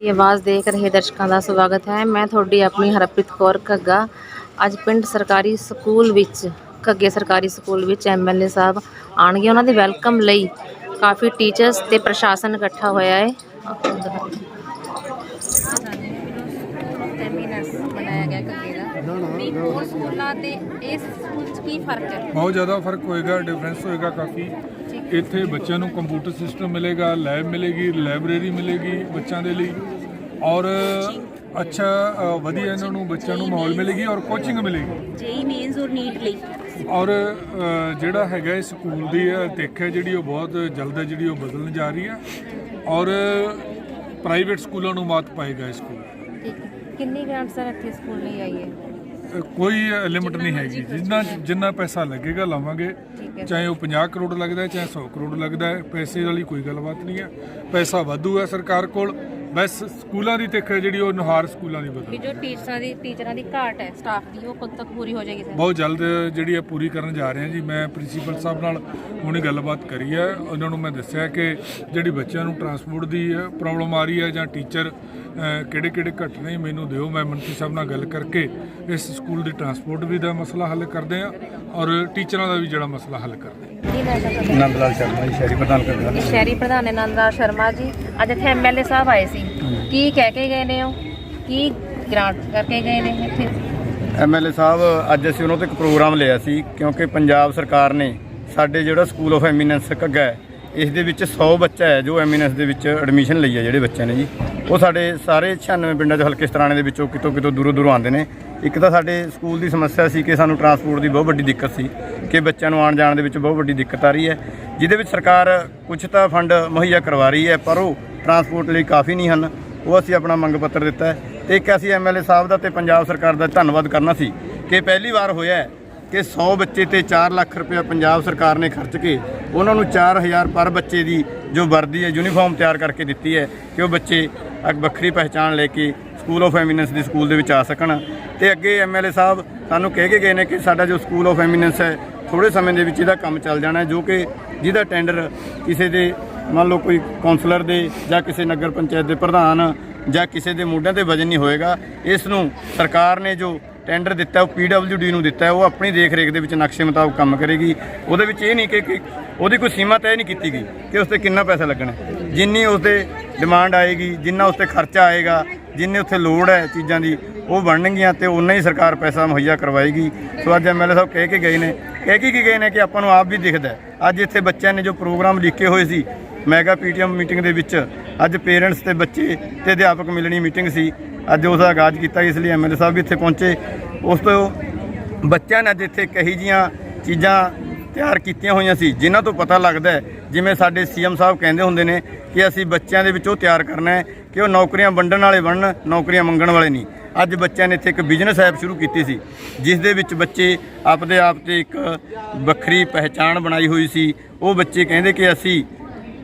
ਇਹ ਆਵਾਜ਼ ਦੇਖ ਰਹੇ ਦਰਸ਼ਕਾਂ ਦਾ ਸਵਾਗਤ ਹੈ। ਮੈਂ ਤੁਹਾਡੀ ਆਪਣੀ ਹਰਪ੍ਰੀਤ ਕੌਰ ਘੱਗਾ। ਅੱਜ ਪਿੰਡ ਸਰਕਾਰੀ ਸਕੂਲ ਵਿੱਚ, ਘੱਗੇ ਸਰਕਾਰੀ ਸਕੂਲ ਵਿੱਚ ਐਮਐਲਏ ਸਾਹਿਬ ਆਣਗੇ ਉਹਨਾਂ ਦੇ ਵੈਲਕਮ ਲਈ ਕਾਫੀ ਟੀਚਰਸ ਤੇ ਪ੍ਰਸ਼ਾਸਨ ਇਕੱਠਾ ਹੋਇਆ ਹੈ। ਬਹੁਤ ਜ਼ਿਆਦਾ ਫ਼ਰਕ ਹੋਏਗਾ, ਡਿਫਰੈਂਸ ਹੋਏਗਾ ਕਾਫੀ। ਇੱਥੇ ਬੱਚਿਆਂ ਨੂੰ ਕੰਪਿਊਟਰ ਸਿਸਟਮ ਮਿਲੇਗਾ ਲੈਬ ਮਿਲੇਗੀ ਲਾਇਬ੍ਰੇਰੀ ਮਿਲੇਗੀ ਬੱਚਿਆਂ ਦੇ ਲਈ ਔਰ ਅੱਛਾ ਵਧੀਆ ਇਹਨਾਂ ਨੂੰ ਬੱਚਿਆਂ ਨੂੰ ਮਾਹੌਲ ਮਿਲੇਗੀ ਔਰ ਕੋਚਿੰਗ ਮਿਲੇਗੀ। ਜੇਈ ਮੇਨਸ ਔਰ ਨੀਟ ਲਈ। ਔਰ ਜਿਹੜਾ ਹੈਗਾ ਇਹ ਸਕੂਲ ਦੀ ਦਿੱਖ ਹੈ ਜਿਹੜੀ ਉਹ ਬਹੁਤ ਜਲਦ ਹੈ ਜਿਹੜੀ ਉਹ ਬਦਲਣ ਜਾ ਰਹੀ ਹੈ ਔਰ ਪ੍ਰਾਈਵੇਟ ਸਕੂਲਾਂ ਨੂੰ ਮਾਤ ਪਾਏਗਾ ਇਹ ਸਕੂਲ। ਠੀਕ ਹੈ। ਕਿੰਨੀ ਗ੍ਰਾਂਟ ਸਰ ਇੱਥੇ ਸਕੂਲ ਲਈ ਆਈ ਹੈ? ਕੋਈ ਲਿਮਿਟ ਨਹੀਂ ਹੈਗੀ ਜਿੰਨਾ ਜਿੰਨਾ ਪੈਸਾ ਲੱਗੇਗਾ ਲਾਵਾਂਗੇ। ਚਾਹੇ ਉਹ 50 ਕਰੋੜ ਲੱਗਦਾ ਹੈ ਚਾਹੇ 100 ਕਰੋੜ ਲੱਗਦਾ ਹੈ ਪੈਸੇ ਵਾਲੀ ਕੋਈ ਗੱਲਬਾਤ ਨਹੀਂ ਹੈ। ਪੈਸਾ ਵਾਧੂ ਹੈ ਸਰਕਾਰ ਕੋਲ। ਬਸ ਸਕੂਲਾਂ ਦੀ ਤਿੱਖ ਹੈ ਜਿਹੜੀ ਉਹ ਨੁਹਾਰ ਸਕੂਲਾਂ ਦੀ ਵੀ ਬਦਲ ਜੋ ਟੀਚਰਾਂ ਦੀ ਟੀਚਰਾਂ ਦੀ ਘਾਟ ਹੈ ਸਟਾਫ ਦੀ ਉਹ ਕਦ ਤੱਕ ਪੂਰੀ ਹੋ ਜਾਏਗੀ ਸਰ। ਬਹੁਤ ਜਲਦ ਜਿਹੜੀ ਹੈ ਪੂਰੀ ਕਰਨ ਜਾ ਰਹੇ ਹਾਂ ਜੀ। ਮੈਂ ਪ੍ਰਿੰਸੀਪਲ ਸਾਹਿਬ ਨਾਲ ਹੁਣੇ ਗੱਲਬਾਤ ਕਰੀ ਹੈ। ਉਹਨਾਂ ਨੂੰ ਮੈਂ ਦੱਸਿਆ ਕਿ ਜਿਹੜੀ ਬੱਚਿਆਂ ਨੂੰ ਟਰਾਂਸਪੋਰਟ ਦੀ ਪ੍ਰੋਬਲਮ ਆ ਰਹੀ ਹੈ ਜਾਂ ਟੀਚਰ ਕਿਹੜੇ ਕਿਹੜੇ ਘੱਟ ਨੇ ਮੈਨੂੰ ਦਿਓ ਮੈਂ ਮੰਤਰੀ ਸਾਹਿਬ ਨਾਲ ਗੱਲ ਕਰਕੇ ਇਸ ਸਕੂਲ ਦੀ ਟਰਾਂਸਪੋਰਟ ਵੀ ਦਾ ਮਸਲਾ ਹੱਲ ਕਰਦੇ ਹਾਂ ਔਰ ਟੀਚਰਾਂ ਦਾ ਵੀ ਜਿਹੜਾ ਮਸਲਾ ਹੱਲ ਕਰਦੇ ਨੰਦ ਲਾਲ ਸ਼ਰਮਾ ਜੀ ਸ਼ਹਿਰੀ ਪ੍ਰਧਾਨ ਕਰਦਾ ਸ਼ਹਿਰੀ ਪ੍ਰਧਾਨ ਆਨੰਦਾ ਸ਼ਰਮਾ ਜੀ। ਅੱਜ ਇੱਥੇ ਐਮਐਲਏ ਸਾਹਿਬ ਆਏ ਸੀ। ਕੀ ਕਹਿ ਕੇ ਗਏ ਨੇ ਉਹ? ਕੀ ਗ੍ਰਾਂਟ ਕਰਕੇ ਗਏ ਨੇ ਇੱਥੇ? ਐਮਐਲਏ ਸਾਹਿਬ ਅੱਜ ਅਸੀਂ ਉਹਨਾਂ ਤੋਂ ਇੱਕ ਪ੍ਰੋਗਰਾਮ ਲਿਆ ਸੀ ਕਿਉਂਕਿ ਪੰਜਾਬ ਸਰਕਾਰ ਨੇ ਸਾਡੇ ਜਿਹੜਾ ਸਕੂਲ ਆਫ ਐਮੀਨੈਂਸ ਘੱਗਾ ਹੈ ਇਸ ਦੇ ਵਿੱਚ 100 ਬੱਚਾ ਹੈ ਜੋ ਐਮੀਨੈਂਸ ਦੇ ਵਿੱਚ ਐਡਮਿਸ਼ਨ ਲਈ ਹੈ ਜਿਹੜੇ ਬੱਚੇ ਨੇ ਜੀ। ਉਹ ਸਾਡੇ ਸਾਰੇ 96 ਪਿੰਡਾਂ ਦੇ ਹਲਕੇ ਸਤਰਾਣੇ ਦੇ ਵਿੱਚੋਂ ਕਿਤੋਂ ਕਿਤੋਂ ਦੂਰੋਂ ਦੂਰੋਂ ਆਉਂਦੇ ਨੇ। ਇੱਕ ਤਾਂ ਸਾਡੇ ਸਕੂਲ ਦੀ ਸਮੱਸਿਆ ਸੀ ਕਿ ਸਾਨੂੰ ਟਰਾਂਸਪੋਰਟ ਦੀ ਬਹੁਤ ਵੱਡੀ ਦਿੱਕਤ ਸੀ ਕਿ ਬੱਚਿਆਂ ਨੂੰ ਆਉਣ ਜਾਣ ਦੇ ਵਿੱਚ ਬਹੁਤ ਵੱਡੀ ਦਿੱਕਤ ਆ ਰਹੀ ਹੈ। ਜਿਹਦੇ ਵਿੱਚ ਸਰਕਾਰ ਕੁਝ ਤਾਂ ਫੰਡ ਮੁਹੱਈਆ ਕਰਵਾ ਰਹੀ ਹੈ, ਪਰ ਉਹ ਟਰਾਂਸਪੋਰਟ ਲਈ ਕਾਫੀ ਨਹੀਂ ਹਨ। ਉਹ ਅਸੀਂ ਆਪਣਾ ਮੰਗ ਪੱਤਰ ਦਿੱਤਾ ਹੈ। ਤੇ ਇੱਕ ਅਸੀਂ ਐਮਐਲਏ ਸਾਹਿਬ ਦਾ ਤੇ ਪੰਜਾਬ ਸਰਕਾਰ ਦਾ ਧੰਨਵਾਦ ਕਰਨਾ ਸੀ ਕਿ ਪਹਿਲੀ ਵਾਰ ਹੋਇਆ ਕਿ 100 ਬੱਚੇ ਤੇ 4 ਲੱਖ ਰੁਪਏ ਪੰਜਾਬ ਸਰਕਾਰ ਨੇ ਖਰਚ ਕੇ ਉਹਨਾਂ ਨੂੰ 4000 ਪਰ ਬੱਚੇ ਦੀ ਜੋ ਵਰਦੀ ਹੈ ਯੂਨੀਫਾਰਮ ਤਿਆਰ ਕਰਕੇ ਦਿੱਤੀ ਹੈ ਕਿ ਉਹ ਬੱਚੇ ਇੱਕ ਵੱਖਰੀ ਪਹਿਚਾਣ ਲੈ ਕੇ ਸਕੂਲ ਆਫ ਐਮੀਨੈਂਸ ਦੇ ਸਕੂਲ ਦੇ ਵਿੱਚ ਆ ਸਕਣ। ਤੇ ਅੱਗੇ ਐਮਐਲਏ ਸਾਹਿਬ ਸਾਨੂੰ ਕਹਿ ਕੇ ਗਏ ਨੇ ਕਿ ਸਾਡਾ ਜੋ ਸਕੂਲ ਆਫ ਐਮੀਨੈਂਸ ਹੈ ਥੋੜੇ ਸਮੇਂ ਦੇ ਵਿੱਚ ਇਹਦਾ ਕੰਮ ਚੱਲ ਜਾਣਾ ਜੋ ਕਿ ਜਿਹਦਾ ਟੈਂਡਰ ਕਿਸੇ ਦੇ ਮੰਨ ਲਓ ਕੋਈ ਕਾਉਂਸਲਰ ਦੇ ਜਾਂ ਕਿਸੇ ਨਗਰ ਪੰਚਾਇਤ ਦੇ ਪ੍ਰਧਾਨ ਜਾਂ ਕਿਸੇ ਦੇ ਮੋਢਿਆਂ ਤੇ ਵਜਨ ਨਹੀਂ ਹੋਏਗਾ, ਇਸ ਨੂੰ ਸਰਕਾਰ ਨੇ ਜੋ ਟੈਂਡਰ ਦਿੱਤਾ, ਉਹ ਪੀਡਬਲਯੂਡੀ ਨੂੰ ਦਿੱਤਾ ਉਹ ਆਪਣੀ ਦੇਖ ਰੇਖ ਦੇ ਵਿੱਚ ਨਕਸ਼ੇ ਮੁਤਾਬਕ ਕੰਮ ਕਰੇਗੀ। ਉਹਦੇ ਵਿੱਚ ਇਹ ਨਹੀਂ ਕਿ ਕਿ ਉਹਦੀ ਕੋਈ ਸੀਮਾ ਤੈਅ ਨਹੀਂ ਕੀਤੀ ਗਈ ਕਿ ਉਸ ਤੇ ਕਿੰਨਾ ਪੈਸਾ ਲੱਗਣਾ ਜਿੰਨੀ ਉਸ ਤੇ ਡਿਮਾਂਡ ਆਏਗੀ, ਜਿੰਨਾ ਉਸ ਤੇ ਖਰਚਾ ਆਏਗਾ, ਜਿੰਨੇ ਉੱਥੇ ਲੋੜ ਹੈ ਚੀਜ਼ਾਂ ਦੀ, ਉਹ ਬਣਨਗੀਆਂ ਤੇ ਉਨਾ ਹੀ ਸਰਕਾਰ ਪੈਸਾ ਮੁਹੱਈਆ ਕਰਵਾਏਗੀ। ਸੋ ਅੱਜ ਐਮਐਲਏ ਸਾਹਿਬ ਕਹਿ ਕੇ ਗਏ ਨੇ। ਕਹਿ ਕੇ ਕੀ ਗਏ ਨੇ ਕਿ ਆਪਾਂ ਨੂੰ ਆਪ ਵੀ ਦਿਖਦਾ ਅੱਜ ਇੱਥੇ ਬੱਚਿਆਂ ਨੇ ਜੋ ਪ੍ਰੋਗਰਾਮ ਲਿਖੇ ਹੋਏ ਸੀ ਮੈਗਾ ਪੀਟੀਐਮ ਮੀਟਿੰਗ ਦੇ ਵਿੱਚ ਅੱਜ ਪੇਰੈਂਟਸ ਤੇ ਬੱਚੇ ਤੇ ਅਧਿਆਪਕ ਮਿਲਣੀ ਮੀਟਿੰਗ ਸੀ। ਅੱਜ ਉਸ ਦਾ ਆਗਾਜ਼ ਕੀਤਾ, ਇਸ ਲਈ ਐਮਐਲਏ ਸਾਹਿਬ ਵੀ ਇੱਥੇ ਪਹੁੰਚੇ। ਉਸ ਤੋਂ ਬੱਚਿਆਂ ਨੇ ਅੱਜ ਇੱਥੇ ਕਹੀ ਜੀਆਂ ਚੀਜ਼ਾਂ ਤਿਆਰ ਕੀਤੀਆਂ ਹੋਈਆਂ ਸੀ, ਜਿਨ੍ਹਾਂ ਤੋਂ ਪਤਾ ਲੱਗਦਾ ਹੈ, ਜਿਵੇਂ ਸਾਡੇ ਸੀਐਮ ਸਾਹਿਬ ਕਹਿੰਦੇ ਹੁੰਦੇ ਨੇ ਕਿ ਅਸੀਂ ਬੱਚਿਆਂ ਦੇ ਵਿੱਚ ਉਹ ਤਿਆਰ ਕਰਨਾ ਹੈ ਕਿ ਉਹ ਨੌਕਰੀਆਂ ਵੰਡਣ ਵਾਲੇ ਬਣਨ, ਨੌਕਰੀਆਂ ਮੰਗਣ ਵਾਲੇ ਨਹੀਂ। ਅੱਜ ਬੱਚਿਆਂ ਨੇ ਇੱਥੇ ਇੱਕ ਬਿਜ਼ਨਸ ਐਪ ਸ਼ੁਰੂ ਕੀਤੀ ਸੀ, ਜਿਸ ਦੇ ਵਿੱਚ ਬੱਚੇ ਆਪਦੇ ਆਪ ਤੇ ਇੱਕ ਵੱਖਰੀ ਪਹਿਚਾਣ ਬਣਾਈ ਹੋਈ ਸੀ। ਉਹ ਬੱਚੇ ਕਹਿੰਦੇ ਕਿ ਅਸੀਂ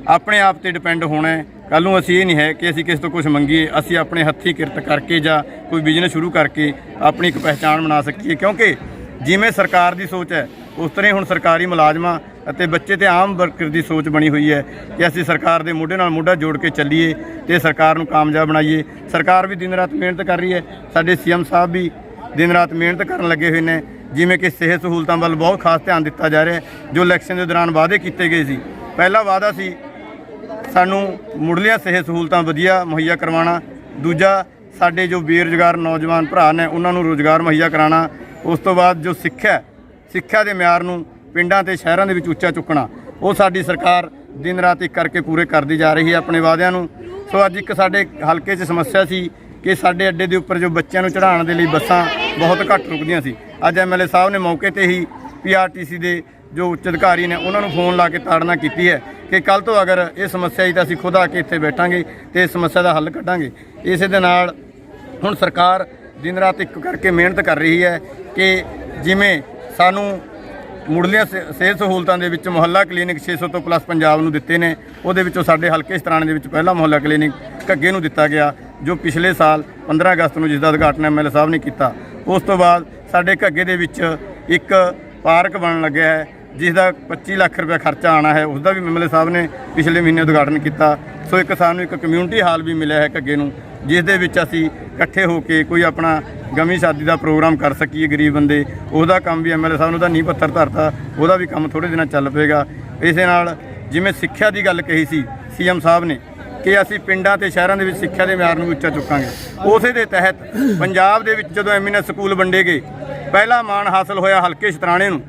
ਆਪਣੇ ਆਪ ਤੇ ਡਿਪੈਂਡ ਹੋਣਾ ਹੈ। ਕੱਲ ਨੂੰ ਅਸੀਂ ਇਹ ਨਹੀਂ ਹੈ ਕਿ ਅਸੀਂ ਕਿਸੇ ਤੋਂ ਕੁਝ ਮੰਗੀਏ। ਅਸੀਂ ਆਪਣੇ ਹੱਥੀ ਕਿਰਤ ਕਰਕੇ ਜਾਂ ਕੋਈ ਬਿਜ਼ਨਸ ਸ਼ੁਰੂ ਕਰਕੇ ਆਪਣੀ ਇੱਕ ਪਹਿਚਾਣ ਬਣਾ ਸਕੀਏ। ਕਿਉਂਕਿ ਜਿਵੇਂ ਸਰਕਾਰ ਦੀ ਸੋਚ ਹੈ, ਉਸ ਤਰ੍ਹਾਂ ਹੀ ਹੁਣ ਸਰਕਾਰੀ ਮੁਲਾਜ਼ਮਾਂ ਅਤੇ ਬੱਚੇ ਤੇ ਆਮ ਵਰਕਰ ਦੀ ਸੋਚ ਬਣੀ ਹੋਈ ਹੈ ਕਿ ਅਸੀਂ ਸਰਕਾਰ ਦੇ ਮੋਢੇ ਨਾਲ ਮੋਢਾ ਜੋੜ ਕੇ ਚੱਲੀਏ ਤੇ ਸਰਕਾਰ ਨੂੰ ਕਾਮਯਾਬ ਬਣਾਈਏ। ਸਰਕਾਰ ਵੀ ਦਿਨ ਰਾਤ ਮਿਹਨਤ ਕਰ ਰਹੀ ਹੈ। ਸਾਡੇ ਸੀਐਮ ਸਾਹਿਬ ਵੀ ਦਿਨ ਰਾਤ ਮਿਹਨਤ ਕਰਨ ਲੱਗੇ ਹੋਏ ਨੇ। ਜਿਵੇਂ ਕਿ ਸਿਹਤ ਸਹੂਲਤਾਂ ਵੱਲ ਬਹੁਤ ਖਾਸ ਧਿਆਨ ਦਿੱਤਾ ਜਾ ਰਿਹਾ ਜੋ ਇਲੈਕਸ਼ਨ ਦੇ ਦੌਰਾਨ ਵਾਅਦੇ ਕੀਤੇ ਗਏ ਸੀ। ਪਹਿਲਾ ਵਾਅਦਾ ਸੀ ਸਾਨੂੰ ਮੁੱਢਲੀਆਂ ਸਿਹਤ ਸਹੂਲਤਾਂ ਵਧੀਆ ਮੁਹੱਈਆ ਕਰਵਾਉਣਾ। ਦੂਜਾ, ਸਾਡੇ ਜੋ ਬੇਰੁਜ਼ਗਾਰ ਨੌਜਵਾਨ ਭਰਾ ਨੇ, ਉਹਨਾਂ ਨੂੰ ਰੋਜ਼ਗਾਰ ਮੁਹੱਈਆ ਕਰਾਉਣਾ। ਉਸ ਤੋਂ ਬਾਅਦ ਜੋ ਸਿੱਖਿਆ ਸਿੱਖਿਆ ਦੇ ਮਿਆਰ ਨੂੰ ਪਿੰਡਾਂ ਤੇ ਸ਼ਹਿਰਾਂ ਦੇ ਵਿੱਚ ਉੱਚਾ ਚੁੱਕਣਾ, ਉਹ ਸਾਡੀ ਸਰਕਾਰ ਦਿਨ ਰਾਤ ਇੱਕ ਕਰਕੇ ਪੂਰੇ ਕਰਦੀ ਜਾ ਰਹੀ ਹੈ ਆਪਣੇ ਵਾਅਦਿਆਂ ਨੂੰ। ਸੋ ਅੱਜ ਇੱਕ ਸਾਡੇ ਹਲਕੇ 'ਚ ਸਮੱਸਿਆ ਸੀ ਕਿ ਸਾਡੇ ਅੱਡੇ ਦੇ ਉੱਪਰ ਜੋ ਬੱਚਿਆਂ ਨੂੰ ਚੜ੍ਹਾਉਣ ਦੇ ਲਈ ਬੱਸਾਂ ਬਹੁਤ ਘੱਟ ਰੁਕਦੀਆਂ ਸੀ। ਅੱਜ ਐਮਐਲਏ ਸਾਹਿਬ ਨੇ ਮੌਕੇ ਤੇ ਹੀ ਪੀਆਰਟੀਸੀ ਦੇ ਜੋ ਉੱਚ ਅਧਿਕਾਰੀ ਨੇ, ਉਹਨਾਂ ਨੂੰ ਫੋਨ ਲਾ ਕੇ ਤਾੜਨਾ ਕੀਤੀ ਹੈ ਕਿ ਕੱਲ ਤੋਂ ਅਗਰ ਇਹ ਸਮੱਸਿਆ ਆਈ ਤਾਂ ਅਸੀਂ ਖੁਦ ਆ ਕੇ ਇੱਥੇ ਬੈਠਾਂਗੇ ਤੇ ਇਸ ਸਮੱਸਿਆ ਦਾ ਹੱਲ ਕੱਢਾਂਗੇ। ਇਸੇ ਦੇ ਨਾਲ ਹੁਣ ਸਰਕਾਰ ਦਿਨ ਰਾਤ ਇੱਕ ਕਰਕੇ ਮਿਹਨਤ ਕਰ ਰਹੀ ਹੈ ਕਿ ਜਿਵੇਂ ਸਾਨੂੰ ਮੁੱਢਲੀਆਂ ਸਿ- ਸਿਹਤ ਸਹੂਲਤਾਂ ਦੇ ਵਿੱਚ ਮੁਹੱਲਾ ਕਲੀਨਿਕ 600 ਤੋਂ ਪਲੱਸ ਪੰਜਾਬ ਨੂੰ ਦਿੱਤੇ ਨੇ, ਉਹਦੇ ਵਿੱਚੋਂ ਸਾਡੇ ਹਲਕੇ ਸਤਰਾਣੇ ਦੇ ਵਿੱਚ ਪਹਿਲਾ ਮੁਹੱਲਾ ਕਲੀਨਿਕ ਘੱਗੇ ਨੂੰ ਦਿੱਤਾ ਗਿਆ, ਜੋ ਪਿਛਲੇ ਸਾਲ 15 ਅਗਸਤ ਨੂੰ ਜਿਸ ਦਾ ਉਦਘਾਟਨ ਐਮਐਲਏ ਸਾਹਿਬ ਨੇ ਕੀਤਾ। ਉਸ ਤੋਂ ਬਾਅਦ ਸਾਡੇ ਘੱਗੇ ਦੇ ਵਿੱਚ ਇੱਕ ਪਾਰਕ ਬਣਨ ਲੱਗਿਆ ਹੈ ਜਿਸ ਦਾ 25 ਲੱਖ ਰੁਪਏ ਖਰਚਾ ਆਣਾ ਹੈ ਉਸ ਦਾ ਵੀ ਐਮਐਲਏ ਸਾਹਿਬ ਨੇ ਪਿਛਲੇ ਮਹੀਨੇ ਉਦਘਾਟਨ ਕੀਤਾ। ਸੋ ਇੱਕ ਸਾਨੂੰ ਇੱਕ ਕਮਿਊਨਿਟੀ ਹਾਲ ਵੀ ਮਿਲਿਆ ਹੈ ਘੱਗੇ ਨੂੰ, ਜਿਸ ਦੇ ਵਿੱਚ ਅਸੀਂ ਇਕੱਠੇ ਹੋ ਕੇ ਕੋਈ ਆਪਣਾ ਗਮੀ ਸ਼ਾਦੀ ਦਾ ਪ੍ਰੋਗਰਾਮ ਕਰ ਸਕੀਏ ਗਰੀਬ ਬੰਦੇ। ਉਹਦਾ ਕੰਮ ਵੀ ਐਮਐਲਏ ਸਾਹਿਬ ਨੂੰ ਤਾਂ ਨਹੀਂ ਪੱਥਰ ਧਰਤਾ, ਉਹਦਾ ਵੀ ਕੰਮ ਥੋੜੇ ਦਿਨਾਂ ਚੱਲ ਪਏਗਾ। ਇਸੇ ਨਾਲ ਜਿਵੇਂ ਸਿੱਖਿਆ ਦੀ ਗੱਲ ਕਹੀ ਸੀ ਸੀਐਮ ਸਾਹਿਬ ਨੇ ਕਿ ਅਸੀਂ ਪਿੰਡਾਂ ਤੇ ਸ਼ਹਿਰਾਂ ਦੇ ਵਿੱਚ ਸਿੱਖਿਆ ਦੇ ਮਿਆਰ ਨੂੰ ਉੱਚਾ ਚੁੱਕਾਂਗੇ। ਉਸੇ ਦੇ ਤਹਿਤ ਪੰਜਾਬ ਦੇ ਵਿੱਚ ਜਦੋਂ ਐਮਐਨਐਸ ਸਕੂਲ ਵੰਡੇ ਗਏ ਪਹਿਲਾ ਮਾਣ ਹਾਸਲ ਹੋਇਆ ਹਲਕੇ ਸ਼ਤਰਾਣੇ ਨੂੰ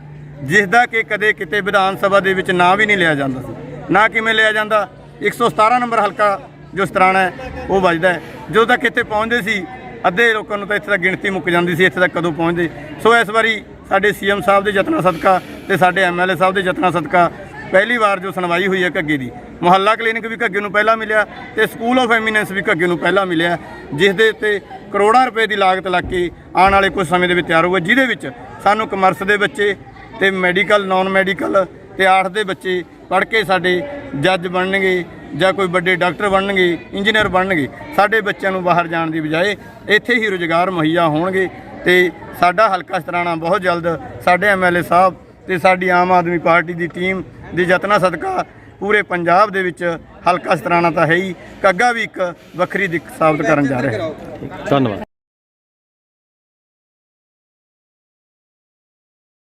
ਜਿਸ ਦਾ ਕਿ ਕਦੇ ਕਿਤੇ ਵਿਧਾਨ ਸਭਾ ਦੇ ਵਿੱਚ ਨਾਂ ਵੀ ਨਹੀਂ ਲਿਆ ਜਾਂਦਾ ਸੀ। ਨਾ ਕਿਵੇਂ ਲਿਆ ਜਾਂਦਾ? 117 ਨੰਬਰ ਹਲਕਾ ਜੋ ਸ਼ਤਰਾਣਾ ਹੈ, ਉਹ ਵੱਜਦਾ ਹੈ। ਜਦੋਂ ਤੱਕ ਇੱਥੇ ਪਹੁੰਚਦੇ ਸੀ, ਅੱਧੇ ਲੋਕਾਂ ਨੂੰ ਤਾਂ ਇੱਥੇ ਤੱਕ ਗਿਣਤੀ ਮੁੱਕ ਜਾਂਦੀ ਸੀ, ਇੱਥੇ ਤੱਕ ਕਦੋਂ ਪਹੁੰਚਦੇ। ਸੋ ਇਸ ਵਾਰੀ ਸਾਡੇ ਸੀਐਮ ਸਾਹਿਬ ਦੇ ਯਤਨਾਂ ਸਦਕਾ ਤੇ ਸਾਡੇ ਐਮਐਲਏ ਸਾਹਿਬ ਦੇ ਯਤਨਾਂ ਸਦਕਾ ਪਹਿਲੀ ਵਾਰ ਜੋ ਸੁਣਵਾਈ ਹੋਈ ਹੈ ਘੱਗੇ ਦੀ ਮੁਹੱਲਾ ਕਲੀਨਿਕ ਵੀ ਘੱਗੇ ਨੂੰ ਪਹਿਲਾਂ ਮਿਲਿਆ ਤੇ ਸਕੂਲ ਆਫ ਐਮੀਨੈਂਸ ਵੀ ਘੱਗੇ ਨੂੰ ਪਹਿਲਾਂ ਮਿਲਿਆ, ਜਿਸ ਦੇ ਉੱਤੇ ਕਰੋੜਾਂ ਰੁਪਏ ਦੀ ਲਾਗਤ ਲੱਗ ਕੇ ਆਉਣ ਵਾਲੇ ਕੁਝ ਸਮੇਂ ਦੇ ਵਿੱਚ ਤਿਆਰ ਹੋਊਗਾ, ਜਿਹਦੇ ਵਿੱਚ ਸਾਨੂੰ ਕਮਰਸ ਦੇ ਬੱਚੇ ਤੇ ਮੈਡੀਕਲ ਨਾਨ ਮੈਡੀਕਲ ਤੇ ਆਰਟ ਦੇ ਬੱਚੇ ਪੜ੍ਹ ਕੇ ਸਾਡੇ ਜੱਜ ਬਣਨਗੇ ਜਾਂ ਕੋਈ ਵੱਡੇ ਡਾਕਟਰ ਬਣਨਗੇ, ਇੰਜੀਨੀਅਰ ਬਣਨਗੇ, ਸਾਡੇ ਬੱਚਿਆਂ ਨੂੰ ਬਾਹਰ ਜਾਣ ਦੀ ਬਜਾਏ ਇੱਥੇ ਹੀ ਰੁਜ਼ਗਾਰ ਮੁਹੱਈਆ ਹੋਣਗੇ ਤੇ ਸਾਡਾ ਹਲਕਾ ਸਤਰਾਣਾ ਬਹੁਤ ਜਲਦ ਸਾਡੇ ਐਮਐਲਏ ਸਾਹਿਬ ਤੇ ਸਾਡੀ ਆਮ ਆਦਮੀ ਪਾਰਟੀ ਦੀ ਟੀਮ ਦੇ ਯਤਨਾਂ ਸਦਕਾ ਪੂਰੇ ਪੰਜਾਬ ਦੇ ਵਿੱਚ ਹਲਕਾ ਸਤਰਾਣਾ ਤਾਂ ਹੈ ਹੀ। ਕੱਗਾ ਵੀ ਇੱਕ ਵੱਖਰੀ ਦਿੱਖ ਸਾਬਤ ਕਰਨ ਜਾ ਰਿਹਾ ਹੈ। ਧੰਨਵਾਦ।